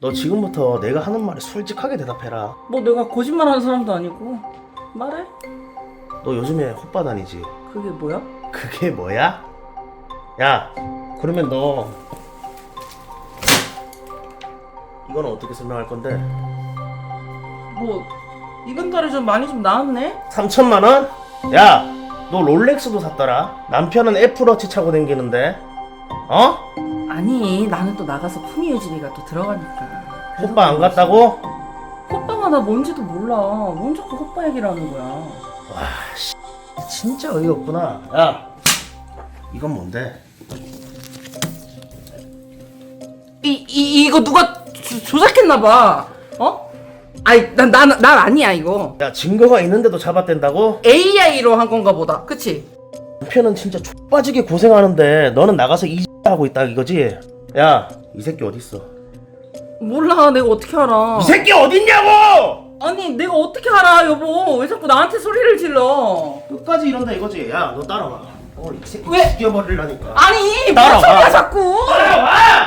너 지금부터 내가 하는 말에 솔직하게 대답해라. 뭐 내가 거짓말하는 사람도 아니고 말해? 너 요즘에 헛바 다니지? 그게 뭐야? 그게 뭐야? 야, 그러면 너 이거는 어떻게 설명할 건데? 뭐 이번 달에 좀 많이 좀 나왔네? 3천만 원? 야, 너 롤렉스도 샀더라. 남편은 애플워치 차고 댕기는데, 어? 아니 나는 또 나가서 품위 유지비가 또 들어가니까 그래서 오빠 안 그런 거지. 갔다고? 호빠가 나 뭔지도 몰라 뭔 자꾸 호빠 얘기를 하는 거야 와, 씨, 진짜 어이없구나. 야, 이건 뭔데? 이, 이 이거 누가 조, 조작했나 봐 어? 아니 난난 난 아니야 이거 야, 증거가 있는데도 잡아댄다고? AI로 한 건가 보다 그치? 남편은 진짜 족 빠지게 고생하는데 너는 나가서 이 하고 있다 이거지? 야, 이 새끼 어딨어? 몰라 내가 어떻게 알아 이 새끼 어딨냐고! 아니 내가 어떻게 알아 여보 왜 자꾸 나한테 소리를 질러 끝까지 이런다 이거지? 야, 너 따라와. 오늘 이 새끼 왜? 죽여버리려니까. 아니 따라와. 뭔 소리야 자꾸